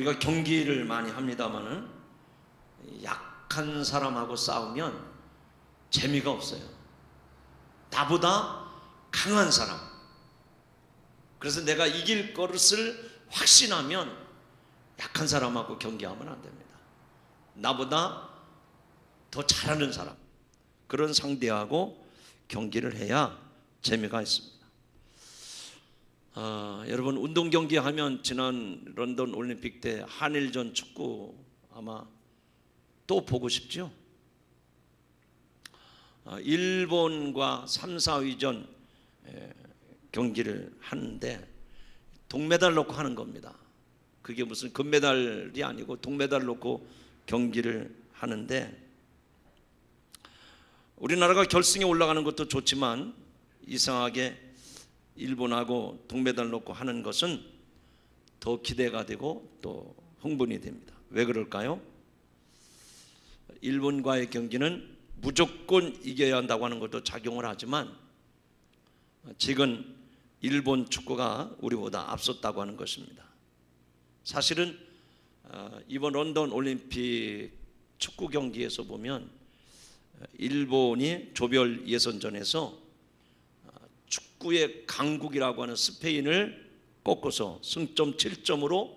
우리가 경기를 많이 합니다마는 약한 사람하고 싸우면 재미가 없어요. 나보다 강한 사람. 그래서 내가 이길 것을 확신하면 약한 사람하고 경기하면 안 됩니다. 나보다 더 잘하는 사람. 그런 상대하고 경기를 해야 재미가 있습니다. 아, 여러분 운동 경기 하면 지난 런던 올림픽 때 한일전 축구 아마 또 보고 싶죠? 아, 일본과 3, 4위전 경기를 하는데 동메달 놓고 하는 겁니다. 그게 무슨 금메달이 아니고 동메달 놓고 경기를 하는데 우리나라가 결승에 올라가는 것도 좋지만 이상하게 일본하고 동메달 놓고 하는 것은 더 기대가 되고 또 흥분이 됩니다. 왜 그럴까요? 일본과의 경기는 무조건 이겨야 한다고 하는 것도 작용을 하지만 지금 일본 축구가 우리보다 앞섰다고 하는 것입니다. 사실은 어, 이번 런던 올림픽 축구 경기에서 보면 일본이 조별 예선전에서 어, 축구의 강국이라고 하는 스페인을 꺾어서 승점 7점으로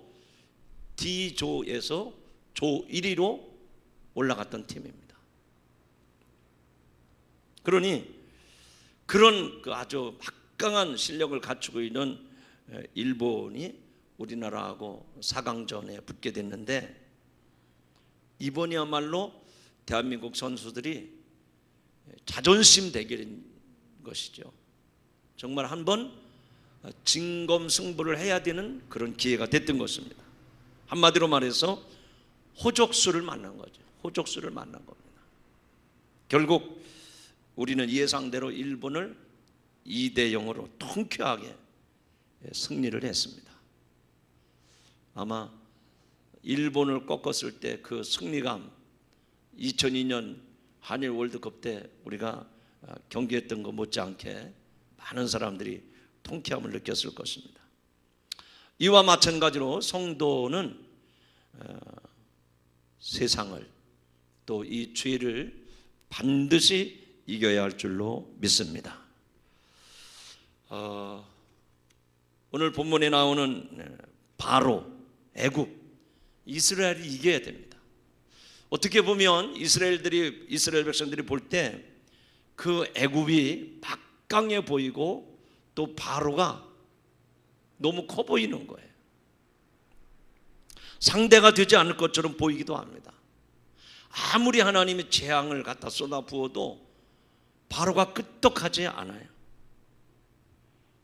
D조에서 조 1위로 올라갔던 팀입니다. 그러니 그런 그 아주 막강한 실력을 갖추고 있는 일본이 우리나라하고 4강전에 붙게 됐는데 이번이야말로 대한민국 선수들이 자존심 대결인 것이죠. 정말 한 번 진검승부를 해야 되는 그런 기회가 됐던 것입니다. 한마디로 말해서 호적수를 만난 거죠. 호적수를 만난 겁니다. 결국 우리는 예상대로 일본을 2대 0으로 통쾌하게 승리를 했습니다. 아마 일본을 꺾었을 때 그 승리감 2002년 한일 월드컵 때 우리가 경기했던 것 못지않게 많은 사람들이 통쾌함을 느꼈을 것입니다. 이와 마찬가지로 성도는 어, 세상을 또 이 죄를 반드시 이겨야 할 줄로 믿습니다. 어, 오늘 본문에 나오는 바로 애굽 이스라엘이 이겨야 됩니다. 어떻게 보면 이스라엘들이 이스라엘 백성들이 볼 때 그 애굽이 막 강해 보이고 또 바로가 너무 커 보이는 거예요. 상대가 되지 않을 것처럼 보이기도 합니다. 아무리 하나님이 재앙을 갖다 쏟아 부어도 바로가 끄떡하지 않아요.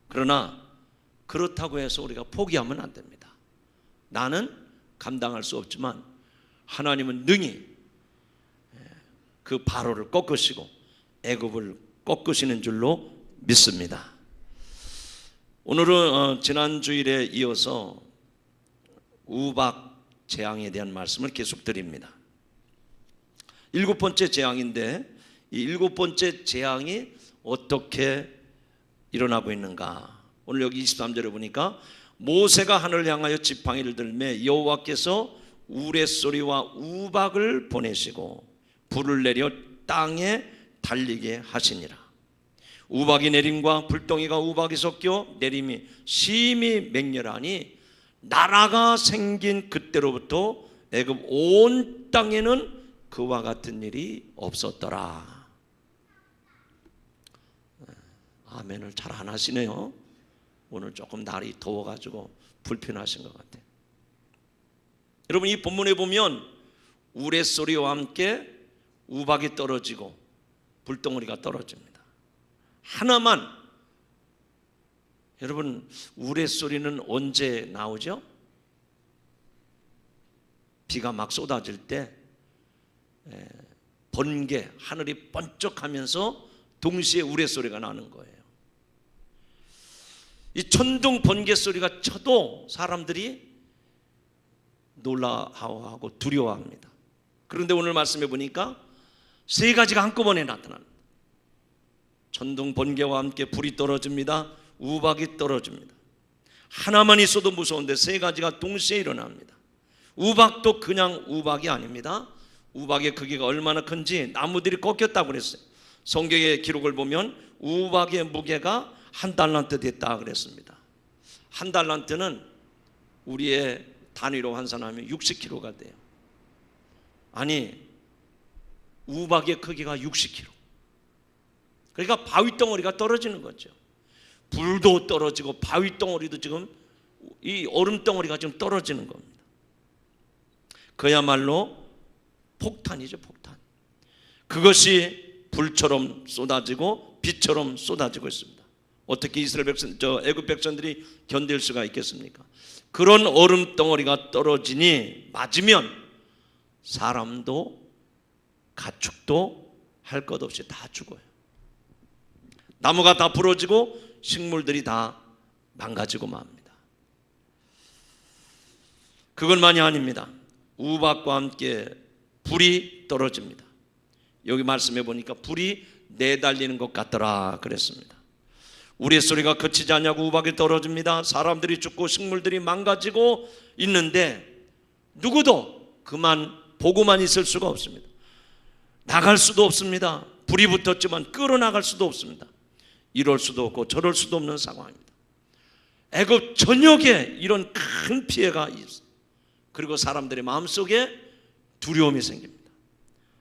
그러나 그렇다고 해서 우리가 포기하면 안 됩니다. 나는 감당할 수 없지만 하나님은 능히 그 바로를 꺾으시고 애굽을 꺾으시는 줄로 믿습니다. 오늘은 어, 지난 주일에 이어서 우박 재앙에 대한 말씀을 계속 드립니다. 일곱 번째 재앙인데 이 일곱 번째 재앙이 어떻게 일어나고 있는가? 오늘 여기 23절에 보니까 모세가 하늘을 향하여 지팡이를 들매 여호와께서 우레소리와 우박을 보내시고 불을 내려 땅에 달리게 하시니라. 우박이 내림과 불덩이가 우박이 섞여 내림이 심히 맹렬하니 나라가 생긴 그때로부터 애굽 온 땅에는 그와 같은 일이 없었더라. 아멘을 잘 안 하시네요. 오늘 조금 날이 더워가지고 불편하신 것 같아요. 여러분 이 본문에 보면 우레소리와 함께 우박이 떨어지고 불덩어리가 떨어집니다. 하나만 여러분 우레소리는 언제 나오죠? 비가 막 쏟아질 때 번개 하늘이 번쩍하면서 동시에 우레소리가 나는 거예요. 이 천둥 번개 소리가 쳐도 사람들이 놀라워하고 두려워합니다. 그런데 오늘 말씀해 보니까 세 가지가 한꺼번에 나타납니다. 천둥 번개와 함께 불이 떨어집니다. 우박이 떨어집니다. 하나만 있어도 무서운데 세 가지가 동시에 일어납니다. 우박도 그냥 우박이 아닙니다. 우박의 크기가 얼마나 큰지 나무들이 꺾였다고 그랬어요. 성경의 기록을 보면 우박의 무게가 한 달란트 됐다 그랬습니다. 한 달란트는 우리의 단위로 환산하면 60kg가 돼요. 아니 우박의 크기가 60kg. 그러니까 바위 덩어리가 떨어지는 거죠. 불도 떨어지고 바위 덩어리도 지금 이 얼음 덩어리가 지금 떨어지는 겁니다. 그야말로 폭탄이죠, 폭탄. 그것이 불처럼 쏟아지고 빛처럼 쏟아지고 있습니다. 어떻게 이스라엘 백성, 저 애굽 백성들이 견딜 수가 있겠습니까? 그런 얼음 덩어리가 떨어지니 맞으면 사람도 가축도 할 것 없이 다 죽어요. 나무가 다 부러지고 식물들이 다 망가지고 맙니다. 그것만이 아닙니다. 우박과 함께 불이 떨어집니다. 여기 말씀해 보니까 불이 내달리는 것 같더라 그랬습니다. 우리의 소리가 그치지 않냐고 우박이 떨어집니다. 사람들이 죽고 식물들이 망가지고 있는데 누구도 그만 보고만 있을 수가 없습니다. 나갈 수도 없습니다. 불이 붙었지만 끌어나갈 수도 없습니다. 이럴 수도 없고 저럴 수도 없는 상황입니다. 애굽 전역에 이런 큰 피해가 있어. 그리고 사람들의 마음속에 두려움이 생깁니다.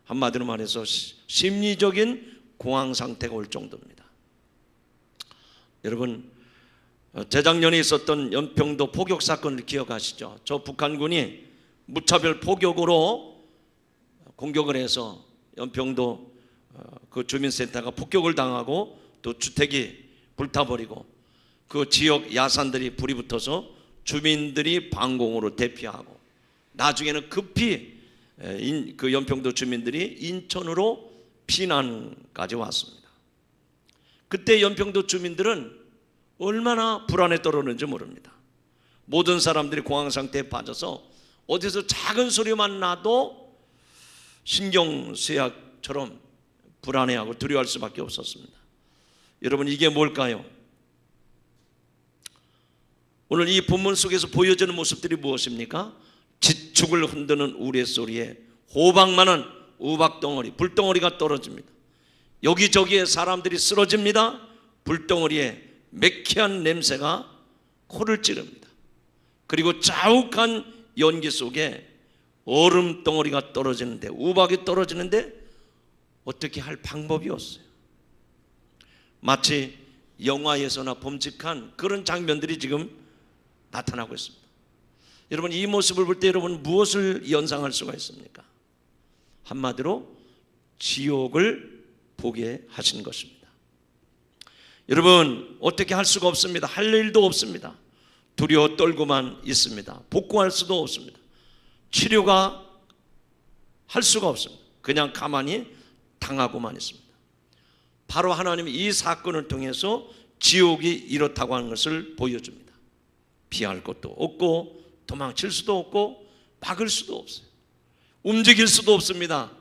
한마디로 말해서 시- 심리적인 공황 상태가 올 정도입니다. 여러분 어, 재작년에 있었던 연평도 포격 사건을 기억하시죠? 저 북한군이 무차별 포격으로 공격을 해서 연평도 어, 그 주민센터가 폭격을 당하고 또 주택이 불타버리고 그 지역 야산들이 불이 붙어서 주민들이 방공으로 대피하고 나중에는 급히 그 연평도 주민들이 인천으로 피난까지 왔습니다. 그때 연평도 주민들은 얼마나 불안에 떨었는지 모릅니다. 모든 사람들이 공황 상태에 빠져서 어디서 작은 소리만 나도 신경 쇠약처럼 불안해하고 두려워할 수밖에 없었습니다. 여러분 이게 뭘까요? 오늘 이 본문 속에서 보여지는 모습들이 무엇입니까? 지축을 흔드는 우리의 소리에 호박만한 우박덩어리, 불덩어리가 떨어집니다. 여기저기에 사람들이 쓰러집니다. 불덩어리에 매캐한 냄새가 코를 찌릅니다. 그리고 자욱한 연기 속에 얼음 덩어리가 떨어지는데 우박이 떨어지는데 어떻게 할 방법이 없어요. 마치 영화에서나 범직한 그런 장면들이 지금 나타나고 있습니다. 여러분 이 모습을 볼 때 여러분 무엇을 연상할 수가 있습니까? 한마디로 지옥을 보게 하신 것입니다. 여러분 어떻게 할 수가 없습니다. 할 일도 없습니다. 두려워 떨고만 있습니다. 복구할 수도 없습니다. 치료가 할 수가 없습니다. 그냥 가만히 당하고만 있습니다. 바로 하나님이 이 사건을 통해서 지옥이 이렇다고 하는 것을 보여줍니다. 피할 것도 없고 도망칠 수도 없고 막을 수도 없어요. 움직일 수도 없습니다.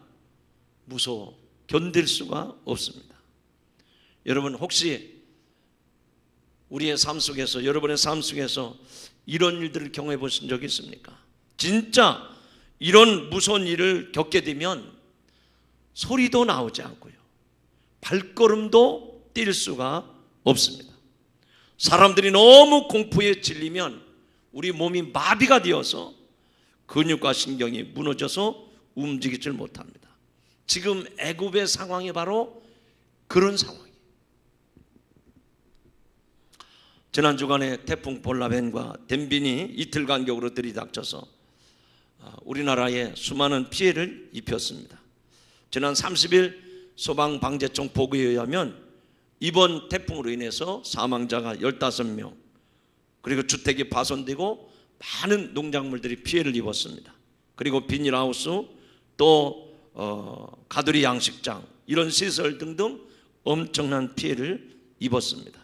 무서워 견딜 수가 없습니다. 여러분 혹시 우리의 삶 속에서 여러분의 삶 속에서 이런 일들을 경험해 보신 적이 있습니까? 진짜 이런 무서운 일을 겪게 되면 소리도 나오지 않고요. 발걸음도 뛸 수가 없습니다. 사람들이 너무 공포에 질리면 우리 몸이 마비가 되어서 근육과 신경이 무너져서 움직이질 못합니다. 지금 애굽의 상황이 바로 그런 상황이에요. 지난 주간에 태풍 볼라벤과 덴빈이 이틀 간격으로 들이닥쳐서 아, 우리나라에 수많은 피해를 입혔습니다. 지난 30일 소방방재청 보고에 의하면 이번 태풍으로 인해서 사망자가 15명 그리고 주택이 파손되고 많은 농작물들이 피해를 입었습니다. 그리고 비닐하우스 또 어, 가두리 양식장 이런 시설 등등 엄청난 피해를 입었습니다.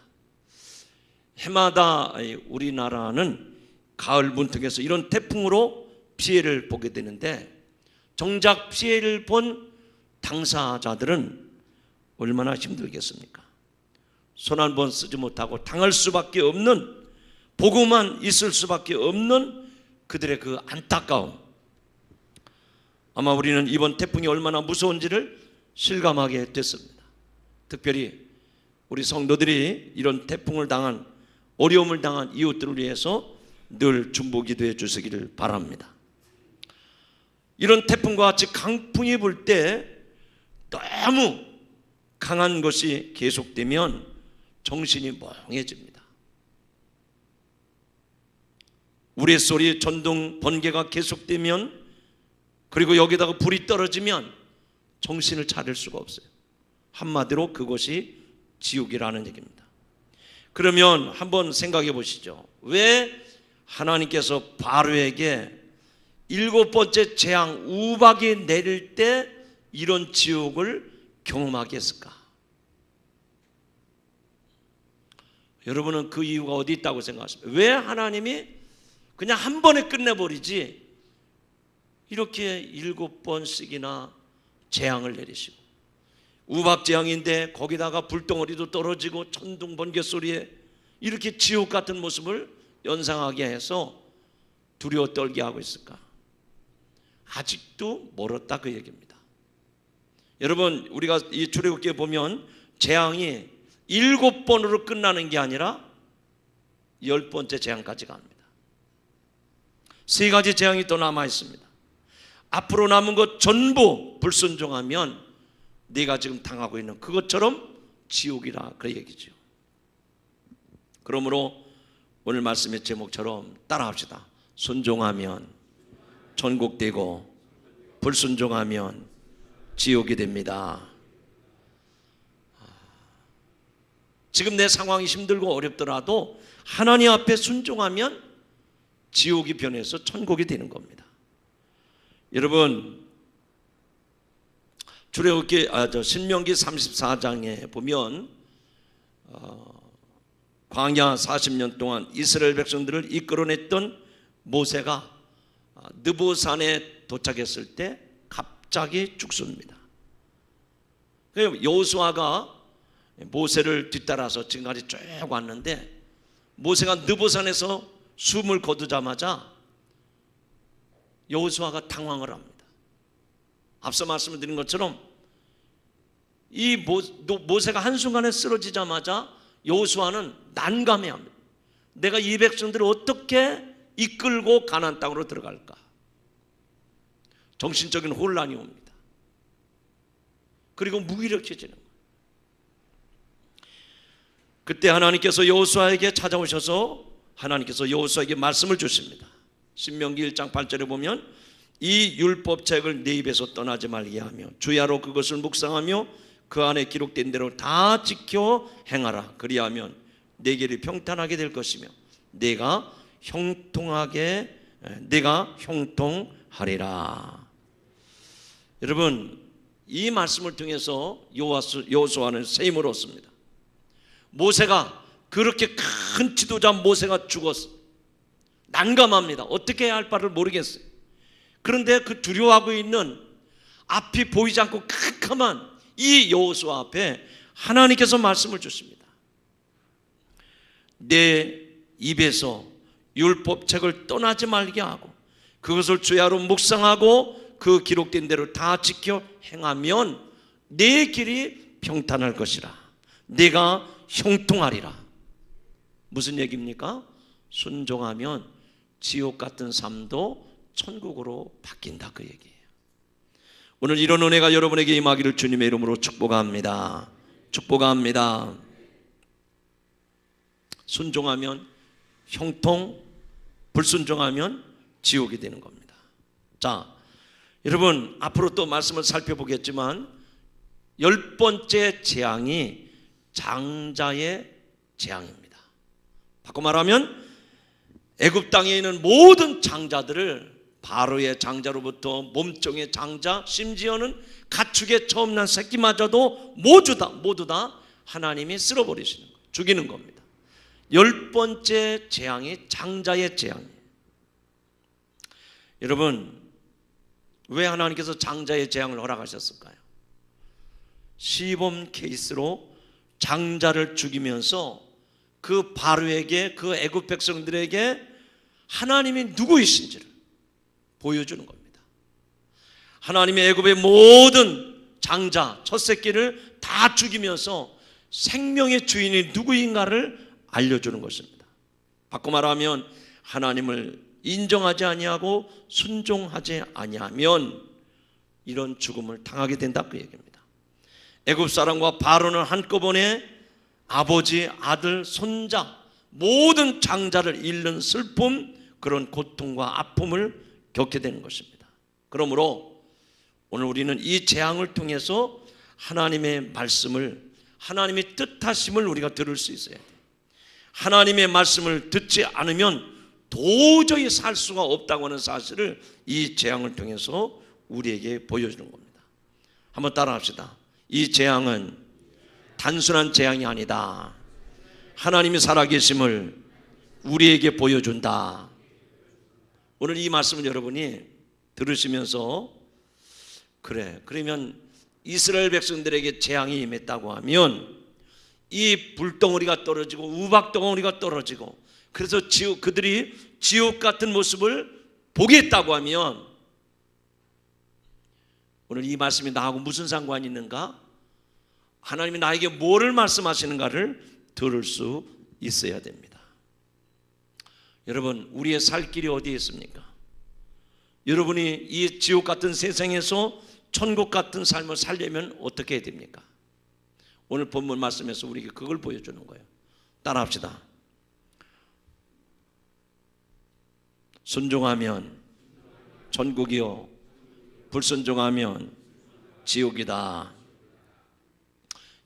해마다 이 우리나라는 가을 문턱에서 이런 태풍으로 피해를 보게 되는데 정작 피해를 본 당사자들은 얼마나 힘들겠습니까? 손 한 번 쓰지 못하고 당할 수밖에 없는 보고만 있을 수밖에 없는 그들의 그 안타까움 아마 우리는 이번 태풍이 얼마나 무서운지를 실감하게 됐습니다. 특별히 우리 성도들이 이런 태풍을 당한 어려움을 당한 이웃들을 위해서 늘 중보 기도해 주시기를 바랍니다. 이런 태풍과 같이 강풍이 불 때 너무 강한 것이 계속되면 정신이 멍해집니다. 우레소리 전동 번개가 계속되면 그리고 여기다가 불이 떨어지면 정신을 차릴 수가 없어요. 한마디로 그것이 지옥이라는 얘기입니다. 그러면 한번 생각해 보시죠. 왜 하나님께서 바로에게 일곱 번째 재앙 우박이 내릴 때 이런 지옥을 경험하게 했을까? 여러분은 그 이유가 어디 있다고 생각하십니까? 왜 하나님이 그냥 한 번에 끝내버리지 이렇게 일곱 번씩이나 재앙을 내리시고 우박 재앙인데 거기다가 불덩어리도 떨어지고 천둥 번개 소리에 이렇게 지옥 같은 모습을 연상하게 해서 두려워 떨게 하고 있을까? 아직도 멀었다 그 얘기입니다. 여러분 우리가 이 출애굽기에 보면 재앙이 일곱 번으로 끝나는 게 아니라 열 번째 재앙까지 갑니다. 세 가지 재앙이 또 남아 있습니다. 앞으로 남은 것 전부 불순종하면 네가 지금 당하고 있는 그것처럼 지옥이라 그 얘기죠. 그러므로 오늘 말씀의 제목처럼 따라합시다. 순종하면 천국되고 불순종하면 지옥이 됩니다. 지금 내 상황이 힘들고 어렵더라도 하나님 앞에 순종하면 지옥이 변해서 천국이 되는 겁니다. 여러분 출애굽기 아저 신명기 34장에 보면 어, 광야 40년 동안 이스라엘 백성들을 이끌어냈던 모세가 아, 느보산에 도착했을 때 갑자기 죽습니다. 여호수아가 모세를 뒤따라서 지금까지 쭉 왔는데 모세가 느보산에서 숨을 거두자마자 여호수아가 당황을 합니다. 앞서 말씀을 드린 것처럼 이 모 세가 한순간에 쓰러지자마자 여호수아는 난감해합니다. 내가 이 백성들을 어떻게 이끌고 가나안 땅으로 들어갈까? 정신적인 혼란이 옵니다. 그리고 무기력해지는. 그때 하나님께서 여호수아에게 찾아오셔서 하나님께서 여호수아에게 말씀을 주십니다. 신명기 1장 8절에 보면 이 율법책을 내 입에서 떠나지 말게 하며 주야로 그것을 묵상하며 그 안에 기록된 대로 다 지켜 행하라. 그리하면 내 길이 평탄하게 될 것이며 내가 형통하게 내가 형통하리라. 여러분 이 말씀을 통해서 여호수아는 새 힘을 얻습니다. 모세가 그렇게 큰 지도자 모세가 죽었어. 난감합니다. 어떻게 해야 할 바를 모르겠어요. 그런데 그 두려워하고 있는 앞이 보이지 않고 캄캄한 이 여호수아 앞에 하나님께서 말씀을 주십니다. 내 입에서 율법책을 떠나지 말게 하고 그것을 주야로 묵상하고 그 기록된 대로 다 지켜 행하면 내 길이 평탄할 것이라. 내가 형통하리라. 무슨 얘기입니까? 순종하면 지옥 같은 삶도 천국으로 바뀐다 그 얘기예요. 오늘 이런 은혜가 여러분에게 임하기를 주님의 이름으로 축복합니다. 축복합니다. 순종하면 형통, 불순종하면 지옥이 되는 겁니다. 자, 여러분 앞으로 또 말씀을 살펴보겠지만 열 번째 재앙이 장자의 재앙입니다. 바꿔 말하면 애굽 땅에 있는 모든 장자들을 바로의 장자로부터 몸종의 장자 심지어는 가축의 처음 난 새끼마저도 모두 다 모두 다 하나님이 쓸어버리시는 거 죽이는 겁니다. 열 번째 재앙이 장자의 재앙이에요. 여러분 왜 하나님께서 장자의 재앙을 허락하셨을까요? 시범 케이스로 장자를 죽이면서 그 바로에게 그 애굽 백성들에게 하나님이 누구이신지를 보여주는 겁니다. 하나님의 애굽의 모든 장자 첫 새끼를 다 죽이면서 생명의 주인이 누구인가를 알려주는 것입니다. 바꿔 말하면 하나님을 인정하지 아니하고 순종하지 아니하면 이런 죽음을 당하게 된다 그 얘기입니다. 애굽 사람과 바로는 한꺼번에 아버지, 아들, 손자 모든 장자를 잃는 슬픔 그런 고통과 아픔을 겪게 되는 것입니다. 그러므로 오늘 우리는 이 재앙을 통해서 하나님의 말씀을 하나님의 뜻하심을 우리가 들을 수 있어야 돼요. 하나님의 말씀을 듣지 않으면 도저히 살 수가 없다고 하는 사실을 이 재앙을 통해서 우리에게 보여주는 겁니다. 한번 따라합시다. 이 재앙은 단순한 재앙이 아니다. 하나님이 살아계심을 우리에게 보여준다. 오늘 이 말씀을 여러분이 들으시면서 그래 그러면 이스라엘 백성들에게 재앙이 임했다고 하면 이 불덩어리가 떨어지고 우박 덩어리가 떨어지고 그래서 지옥 그들이 지옥 같은 모습을 보게 했다고 하면 오늘 이 말씀이 나하고 무슨 상관이 있는가? 하나님이 나에게 뭐를 말씀하시는가를 들을 수 있어야 됩니다. 여러분, 우리의 살 길이 어디에 있습니까? 여러분이 이 지옥 같은 세상에서 천국 같은 삶을 살려면 어떻게 해야 됩니까? 오늘 본문 말씀에서 우리에게 그걸 보여주는 거예요. 따라합시다. 순종하면 천국이요, 불순종하면 지옥이다.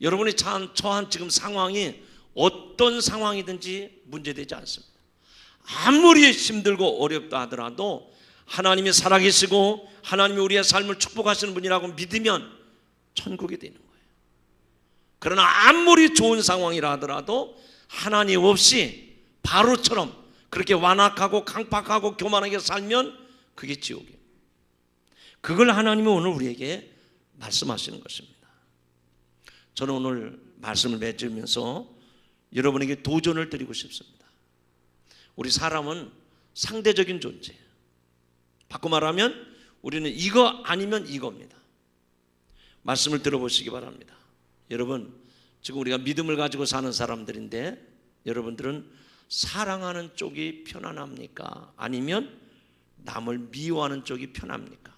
여러분이 처한, 처한 지금 상황이 어떤 상황이든지 문제되지 않습니다. 아무리 힘들고 어렵다 하더라도 하나님이 살아계시고 하나님이 우리의 삶을 축복하시는 분이라고 믿으면 천국이 되는 거예요. 그러나 아무리 좋은 상황이라 하더라도 하나님 없이 바로처럼 그렇게 완악하고 강팍하고 교만하게 살면 그게 지옥이에요. 그걸 하나님이 오늘 우리에게 말씀하시는 것입니다. 저는 오늘 말씀을 맺으면서 여러분에게 도전을 드리고 싶습니다. 우리 사람은 상대적인 존재예요. 바꿔 말하면 우리는 이거 아니면 이겁니다. 말씀을 들어보시기 바랍니다. 여러분, 지금 우리가 믿음을 가지고 사는 사람들인데 여러분들은 사랑하는 쪽이 편안합니까? 아니면 남을 미워하는 쪽이 편합니까?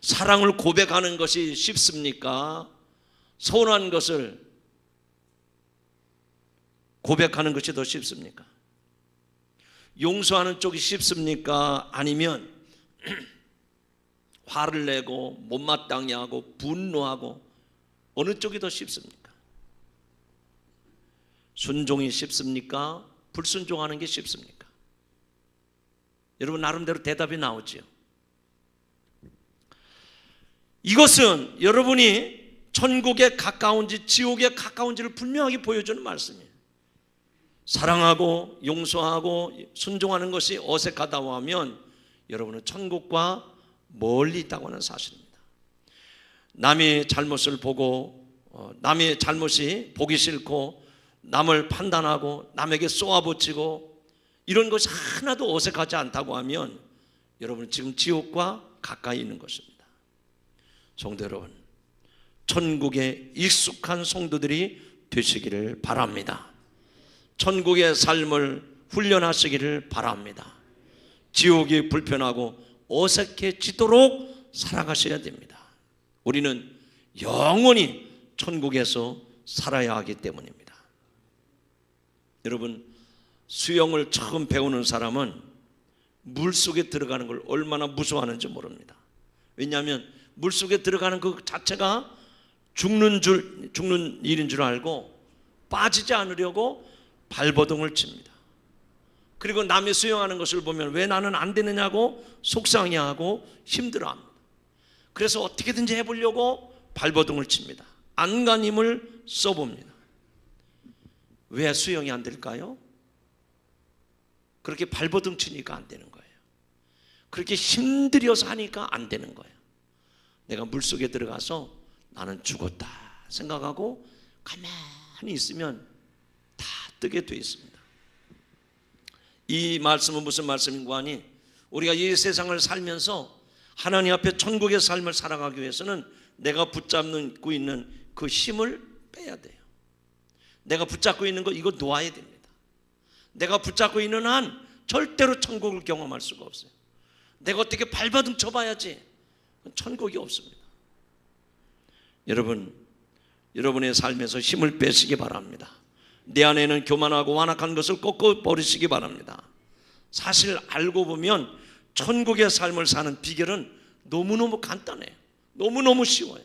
사랑을 고백하는 것이 쉽습니까? 서운한 것을 고백하는 것이 더 쉽습니까? 용서하는 쪽이 쉽습니까? 아니면 화를 내고 못마땅해 하고 분노하고 어느 쪽이 더 쉽습니까? 순종이 쉽습니까? 불순종하는 게 쉽습니까? 여러분 나름대로 대답이 나오지요. 이것은 여러분이 천국에 가까운지 지옥에 가까운지를 분명하게 보여주는 말씀이에요. 사랑하고 용서하고 순종하는 것이 어색하다고 하면 여러분은 천국과 멀리 있다고 하는 사실입니다. 남의 잘못을 보고 어, 남의 잘못이 보기 싫고 남을 판단하고 남에게 쏘아붙이고 이런 것이 하나도 어색하지 않다고 하면 여러분은 지금 지옥과 가까이 있는 것입니다. 성도 여러분, 천국에 익숙한 성도들이 되시기를 바랍니다. 천국의 삶을 훈련하시기를 바랍니다. 지옥이 불편하고 어색해지도록 살아가셔야 됩니다. 우리는 영원히 천국에서 살아야 하기 때문입니다. 여러분, 수영을 처음 배우는 사람은 물 속에 들어가는 걸 얼마나 무서워하는지 모릅니다. 왜냐하면 물 속에 들어가는 그 자체가 죽는 줄 죽는 일인 줄 알고 빠지지 않으려고 발버둥을 칩니다. 그리고 남이 수영하는 것을 보면 왜 나는 안 되느냐고 속상해하고 힘들어합니다. 그래서 어떻게든지 해보려고 발버둥을 칩니다. 안간힘을 써봅니다. 왜 수영이 안 될까요? 그렇게 발버둥 치니까 안 되는 거예요. 그렇게 힘들여서 하니까 안 되는 거예요. 내가 물 속에 들어가서 나는 죽었다 생각하고 가만히 있으면 다 뜨게 돼 있습니다. 이 말씀은 무슨 말씀인고 하니 우리가 이 세상을 살면서 하나님 앞에 천국의 삶을 살아가기 위해서는 내가 붙잡고 있는 그 힘을 빼야 돼요. 내가 붙잡고 있는 거 이거 놓아야 됩니다. 내가 붙잡고 있는 한 절대로 천국을 경험할 수가 없어요. 내가 어떻게 발버둥 쳐봐야지 천국이 없습니다. 여러분, 여러분의 삶에서 힘을 빼시기 바랍니다. 내 안에는 교만하고 완악한 것을 꺾어 버리시기 바랍니다. 사실 알고 보면 천국의 삶을 사는 비결은 너무너무 간단해요. 너무너무 쉬워요.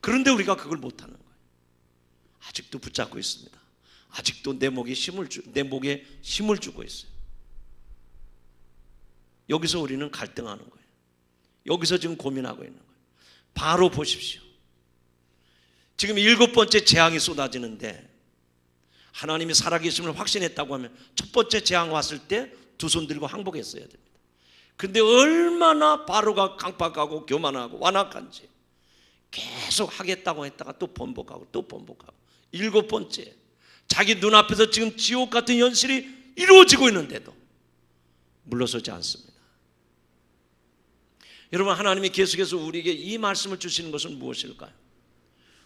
그런데 우리가 그걸 못하는. 아직도 붙잡고 있습니다. 아직도 내 목에 힘을 주, 내 목에 힘을 주고 있어요. 여기서 우리는 갈등하는 거예요. 여기서 지금 고민하고 있는 거예요. 바로 보십시오. 지금 일곱 번째 재앙이 쏟아지는데 하나님이 살아계심을 확신했다고 하면 첫 번째 재앙 왔을 때 두 손 들고 항복했어야 됩니다. 근데 얼마나 바로가 강박하고 교만하고 완악한지 계속 하겠다고 했다가 또 번복하고 또 번복하고 일곱 번째 자기 눈앞에서 지금 지옥 같은 현실이 이루어지고 있는데도 물러서지 않습니다. 여러분 하나님이 계속해서 우리에게 이 말씀을 주시는 것은 무엇일까요?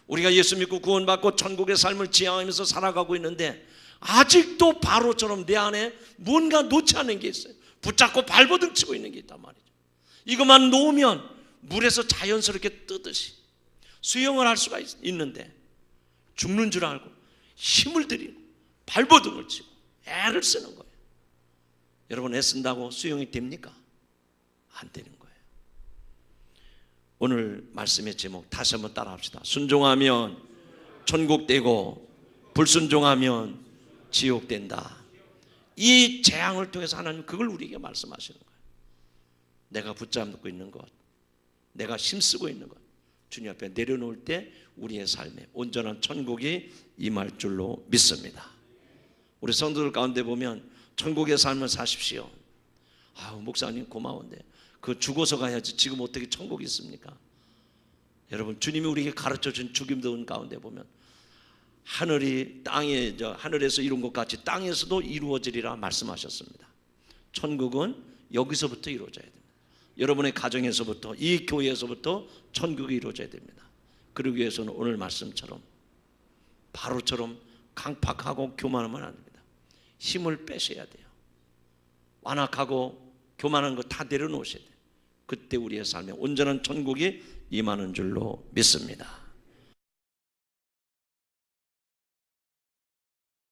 우리가 예수 믿고 구원받고 천국의 삶을 지향하면서 살아가고 있는데 아직도 바로처럼 내 안에 뭔가 놓지 않은 게 있어요. 붙잡고 발버둥 치고 있는 게 있단 말이죠. 이것만 놓으면 물에서 자연스럽게 뜨듯이 수영을 할 수가 있, 있는데 죽는 줄 알고 힘을 들이고 발버둥을 치고 애를 쓰는 거예요. 여러분 애쓴다고 수영이 됩니까? 안 되는 거예요. 오늘 말씀의 제목 다시 한번 따라합시다. 순종하면 천국 되고 불순종하면 지옥 된다. 이 재앙을 통해서 하나님 그걸 우리에게 말씀하시는 거예요. 내가 붙잡고 있는 것, 내가 힘쓰고 있는 것, 주님 앞에 내려놓을 때 우리의 삶에 온전한 천국이 임할 줄로 믿습니다. 우리 성도들 가운데 보면 천국의 삶을 사십시오. 아, 목사님 고마운데 그 죽어서 가야지 지금 어떻게 천국이 있습니까? 여러분 주님이 우리에게 가르쳐 준 죽임들 가운데 보면 하늘이 땅에 저 하늘에서 이룬 것 같이 땅에서도 이루어지리라 말씀하셨습니다. 천국은 여기서부터 이루어져야 됩니다. 여러분의 가정에서부터 이 교회에서부터 천국이 이루어져야 됩니다. 그러기 위해서는 오늘 말씀처럼 바로처럼 강팍하고 교만하면 안 됩니다. 힘을 빼셔야 돼요. 완악하고 교만한 거 다 내려놓으셔야 돼요. 그때 우리의 삶에 온전한 천국이 임하는 줄로 믿습니다.